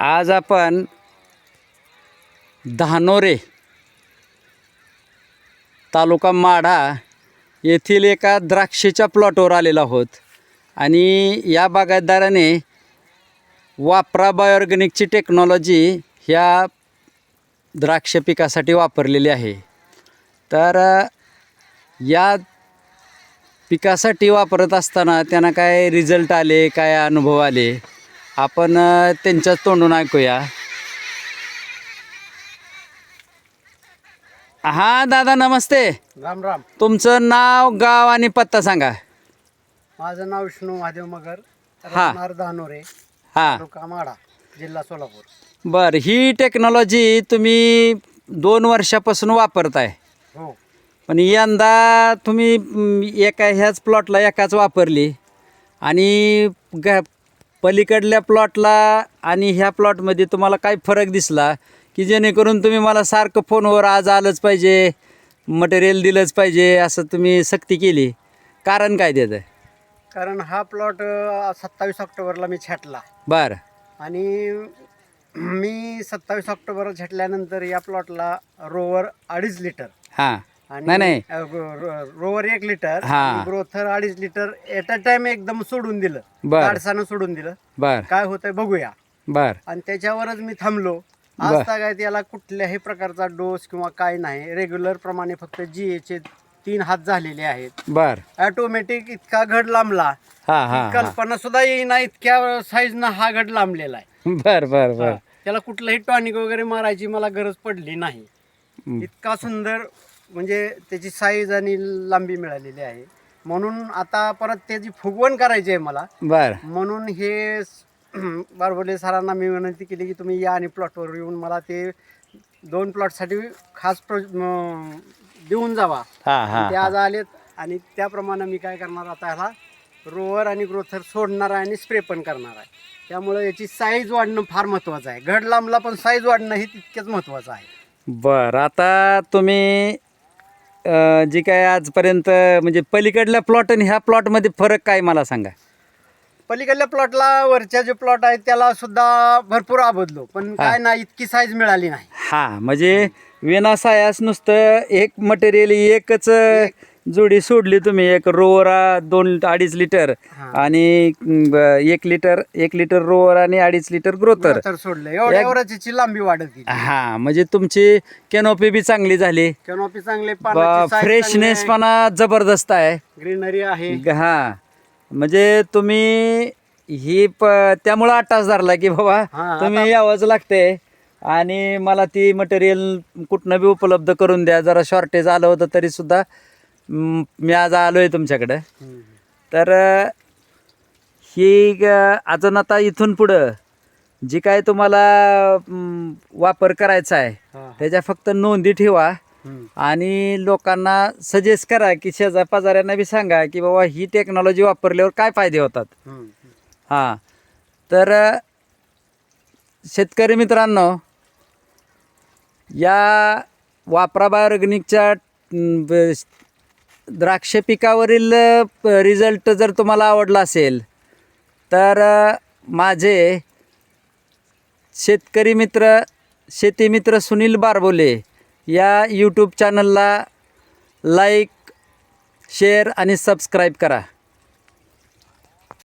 आज आपण धानोरे तालुका माढा येथील एका द्राक्षेच्या प्लॉटवर आलेलो आहोत. आणि या बागायतदाराने वापरा बायोऑर्गॅनिकची टेक्नॉलॉजी ह्या द्राक्ष पिकासाठी वापरलेली आहे. तर या पिकासाठी वापरत असताना त्यांना काय रिझल्ट आले काय अनुभव आले? आपण त्यांच्याच तोंडून ऐकूया. हां दादा नमस्ते. राम राम. तुमचं नाव गाव आणि पत्ता सांगा. माझं नाव विष्णू महादेव मगर हा. राहणार धानोरे हां. तालुका माडा जिल्हा सोलापूर. बरं ही टेक्नॉलॉजी तुम्ही दोन वर्षापासून वापरताय. हो. पण यंदा तुम्ही म, एका ह्याच प्लॉटला एकाच वापरली. आणि ग पलीकडल्या प्लॉटला आणि ह्या प्लॉटमध्ये तुम्हाला काय फरक दिसला? की जेणेकरून तुम्ही मला सारखं फोनवर आज आलंच पाहिजे मटेरियल दिलंच पाहिजे असं तुम्ही सक्ती केली. कारण काय त्याचं? कारण हा प्लॉट सत्तावीस ऑक्टोबरला मी छाटला. बरं. आणि मी सत्तावीस ऑक्टोबर छाटल्यानंतर या प्लॉटला रोवर अडीच लिटर हां. नाही नाही. रोवर एक लिटर हा. ग्रोथर अडीच लिटर. एट अ टाइम एकदम सोडून दिलं. बर. काडसानं सोडून दिलं. बरं. काय होतंय बघूया. बरं. आणि त्याच्यावरच मी थांबलो. बर. आज काय त्याला कुठल्याही प्रकारचा डोस किंवा काय नाही. रेग्युलर प्रमाणे फक्त जी एचे तीन हात झालेले आहेत. बरं. ऑटोमॅटिक इतका घड लांबला. हां हां हां. कल्पना सुद्धा येईना इतक्या साईजनं हा घड लांबलेला आहे. बरं बरं बरं. त्याला कुठलंही टॉनिक वगैरे मारायची मला गरज पडली नाही. इतका सुंदर म्हणजे त्याची साईज आणि लांबी मिळालेली आहे. म्हणून आता परत त्याची फुगवण करायची आहे मला. बरं. म्हणून हे बारबोले सरांना मी विनंती केली की तुम्ही या आणि प्लॉटवर येऊन मला ते दोन प्लॉटसाठी खास प्रो म, देऊन जावा. हां हां ते आज आलेत आणि त्याप्रमाणे मी काय करणार आता ह्याला रोवर आणि ग्रोथर सोडणार आहे आणि स्प्रे पण करणार आहे. त्यामुळे याची साईज वाढणं फार महत्त्वाचं आहे. घड लांबला पण साईज वाढणं हे तितकेच महत्त्वाचं आहे. बरं आता तुम्ही जी काय आजपर्यंत म्हणजे पलीकडल्या प्लॉट आणि ह्या प्लॉटमध्ये फरक काय मला सांगा? पलीकडल्या प्लॉटला वरच्या जे प्लॉट आहेत त्याला सुद्धा भरपूर आबदलो पण काय नाही इतकी साईज मिळाली नाही. हां म्हणजे विनासायास नुसतं एक मटेरियल एकच जोडी सोडली तुम्ही. एक रोवरा दोन अडीच लिटर. आणि ब, एक लिटर एक लिटर रोवर आणि अडीच लिटर ग्रोथर. तर सोडलं. लांबी वाढत गेली. हां म्हणजे तुमची कॅनोपी बी चांगली झाली. कॅनॉपी चांगले फ्रेशनेस पण जबरदस्त आहे. ग्रीनरी आहे. हा. म्हणजे तुम्ही ही प त्यामुळं आटास धरला की बाबा हा, तुम्ही यावंच लागते. आणि मला ती मटेरियल कुठनं बी उपलब्ध करून द्या. जरा शॉर्टेज आलं होतं तरी सुद्धा म, आज आलो आहे तुमच्याकडं. तर ही ग- अजून आता इथून पुढं जी काय तुम्हाला वापर करायचा आहे. त्याच्या फक्त नोंदी ठेवा. आणि लोकांना सजेस्ट करा की शेजा पाजाऱ्यांना बी सांगा की बाबा ही टेक्नॉलॉजी वापरल्यावर काय फायदे होतात. हां तर शेतकरी मित्रांनो या वापरा बायोऑर्गॅनिकच्या म, ब- द्राक्ष पिकावरील रिझल्ट जर तुम्हाला आवडला असेल तर माझे शेतकरी मित्र शेती मित्र सुनील बारबोले या यूट्यूब चॅनलला लाईक शेअर आणि सबस्क्राईब करा.